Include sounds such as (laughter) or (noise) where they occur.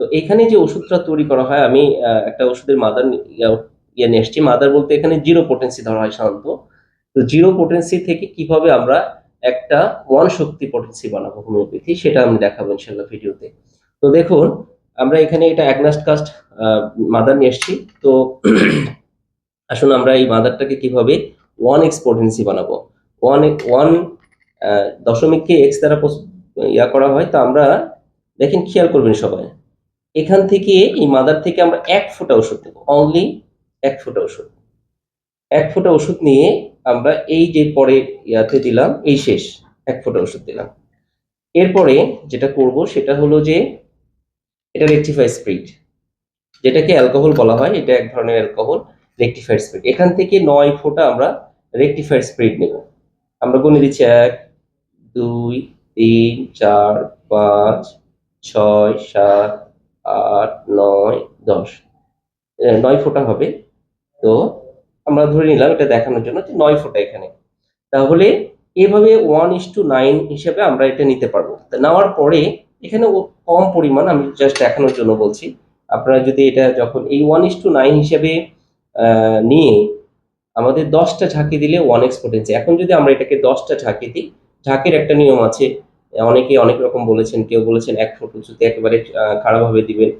তো এখানে যে ওষুধটা তৈরি করা হয়, আমি একটা ওষুধের মাদার ইয়ে নিয়ে এসেছি। মাদার বলতে এখানে জিরো পোটেন্সি ধরা হয় সাধারণত। তো জিরো পোটেন্সি থেকে কীভাবে আমরা একটা ওয়ান শক্তি পোটেন্সি বানাবো হোমিওপ্যাথি সেটা আমি দেখাবো ইনশাল্লাহ ভিডিওতে। তো দেখুন, আমরা এখানে এটা অ্যাগনাস্ট কাস্ট মাদার নিয়ে এসেছি। তো (clears throat) আসুন আমরা এই মাদারটাকে কীভাবে ওয়ান এক্স পোটেন্সি বানাবো। ওয়ান ওয়ান দশমিককে এক্স দ্বারা ইয়া করা হয়। তো আমরা দেখেন, খেয়াল করবেন সবাই। এখান থেকে এই মাদার থেকে আমরা এক ফোঁটা ওষুধ দেবো। অনলি এক ফোঁটা ওষুধ। এক ফোঁটা ওষুধ নিয়ে আমরা এই যে পরে ইয়াতে দিলাম, এই শেষ এক ফোঁটা ওষুধ দিলাম। এরপরে যেটা করব সেটা হলো যে এটা রেকটিফাই স্পিড যেটাকে অ্যালকোহল বলা হয়, এটা এক ধরনের অ্যালকোহল রেকটিফাইড স্পিড এখান থেকে নয় ফোঁটা আমরা রেকটিফাইড স্পিড নেব। আমরা গুনে দিচ্ছি এক, দুই, তিন, চার, পাঁচ, ছয়, সাত আট, নয়, দশ। নয় ফোঁটা হবে। তো আমরা ধরে নিলাম এটা দেখানোর জন্য যে নয় ফোঁটা এখানে। তাহলে এভাবে ওয়ান ইস টু নাইন হিসেবে আমরা এটা নিতে পারব। নেওয়ার পরে এখানে কম পরিমাণ আমি জাস্ট দেখানোর জন্য বলছি। আপনারা যদি এটা যখন এই ওয়ান ইস টু নাইন হিসেবে নিয়ে আমাদের দশটা ঝাঁকি দিলে ওয়ান এক্স পোটেন্সি এখন যদি আমরা এটাকে দশটা ঝাঁকি দিই, ঝাঁকের একটা নিয়ম আছে। অনেকে অনেক রকম বলেছেন কেউ বলেছেন এক ফুট উঁচুতে একেবারে খাড়াভাবে দিবেন।